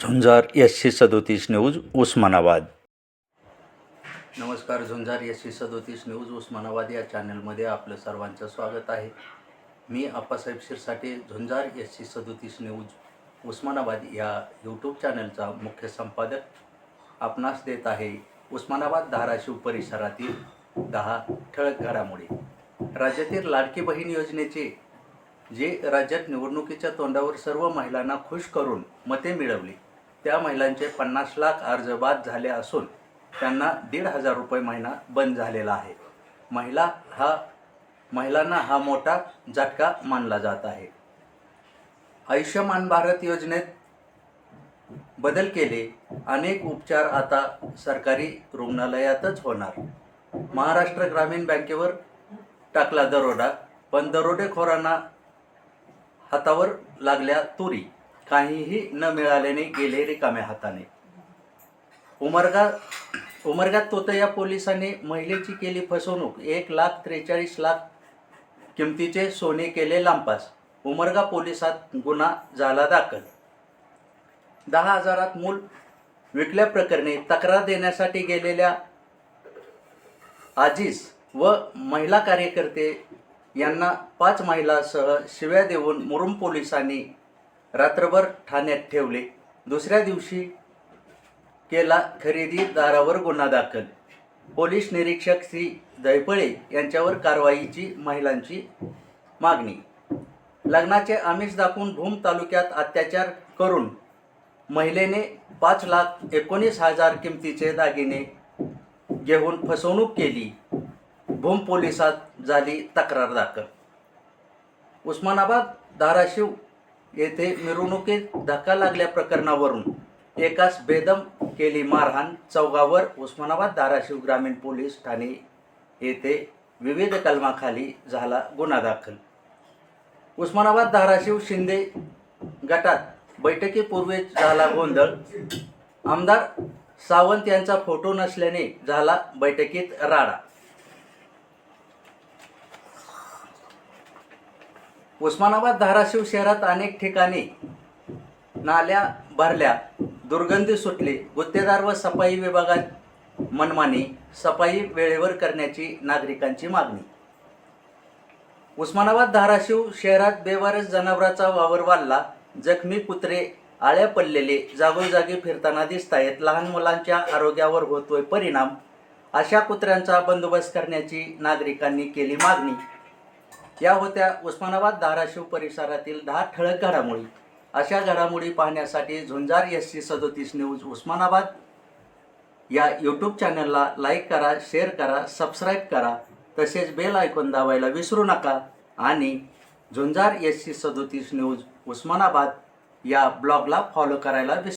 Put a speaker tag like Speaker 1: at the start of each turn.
Speaker 1: झुंजार एसशे सदोतीस न्यूज उस्मानाबाद. नमस्कार झुंजार एसशे सदोतीस न्यूज उस्मानाबाद या चॅनलमध्ये आपलं सर्वांचं स्वागत आहे. मी आप्पासाहेब शिरसाटे झुंजार एसशे सदोतीस न्यूज उस्मानाबाद या यूट्यूब चॅनलचा मुख्य संपादक आपणास देत आहे उस्मानाबाद धाराशिव परिसरातील दहा ठळक घडामोडी. राज्यातील लाडकी बहीण योजनेचे जे राज्यात निवडणुकीच्या तोंडावर सर्व महिलांना खुश करून मते मिळवली त्या महिलांचे पन्नास लाख अर्ज बाद झाले असून त्यांना दीड हजार रुपये महिना बंद झालेला आहे. महिला हा महिलांना हा मोठा झटका मानला जात आहे. आयुष्यमान भारत योजनेत बदल केले अनेक उपचार आता सरकारी रुग्णालयातच होणार. महाराष्ट्र ग्रामीण बँकेवर टाकला दरोडा पण दरोडेखोरांना हातावर लागल्या तुरी. काहीही न मिळाल्याने गेले रिकाम्या हाताने. उमरगा उमरगा तोतया पोलिसांनी महिलेची केली फसवणूक. एक लाख त्रेचाळीस लाख किमतीचे सोने केले लांपास उमरगा पोलिसात गुन्हा झाला दाखल. दहा हजारात मूल विकल्याप्रकरणी तक्रार देण्यासाठी गेलेल्या आजीज व महिला कार्यकर्ते यांना पाच महिलासह शिव्या देऊन मुरुम पोलिसांनी रात्रभर ठाण्यात ठेवले. दुसऱ्या दिवशी केला खरेदीदारावर गुन्हा दाखल. पोलीस निरीक्षक श्री दैपळे यांच्यावर कारवाईची महिलांची मागणी. लग्नाचे आमिष दाखवून भूम तालुक्यात अत्याचार करून महिलेने पाच लाख एकोणीस हजार किमतीचे दागिने घेऊन फसवणूक केली. भूम पोलिसात झाली तक्रार दाखल. उस्मानाबाद धाराशिव येथे मिरवणुकीत धक्का लागल्या प्रकरणावरून एकास बेदम केली मारहाण. चौगावर उस्मानाबाद धाराशिव ग्रामीण पोलीस ठाणे येथे विविध कलमाखाली झाला गुन्हा दाखल. उस्मानाबाद धाराशिव शिंदे गटात बैठकीपूर्वी झाला गोंधळ. आमदार सावंत यांचा फोटो नसल्याने झाला बैठकीत राडा. उस्मानाबाद धाराशिव शहरात अनेक ठिकाणी नाल्या भरल्या. दुर्गंधी सुटली. गुत्तेदार व सफाई विभागात मनमानी सफाई वेळेवर करण्याची नागरिकांची मागणी. उस्मानाबाद धाराशिव शहरात बेवारस जनावराचा वावर वाढला. जखमी कुत्रे आळ्या पडलेले जागोजागी फिरताना दिसत आहेत लहान मुलांच्या आरोग्यावर होतोय परिणाम. अशा कुत्र्यांचा बंदोबस्त करण्याची नागरिकांनी केली मागणी. या होत्या उस्मानाबाद धाराशिव परिसरातील दहा ठळक घडामोडी. अशा घडामोडी पाहण्यासाठी झुंजार एस सी सदोतीस न्यूज उस्मानाबाद. या यूट्यूब चॅनलला लाईक करा शेअर करा सबस्क्राईब करा. तसेच बेल आयकॉन दाबायला विसरू नका. आणि झुंजार एस सी सदोतीस न्यूज उस्मानाबाद या ब्लॉगला फॉलो करायला विसरू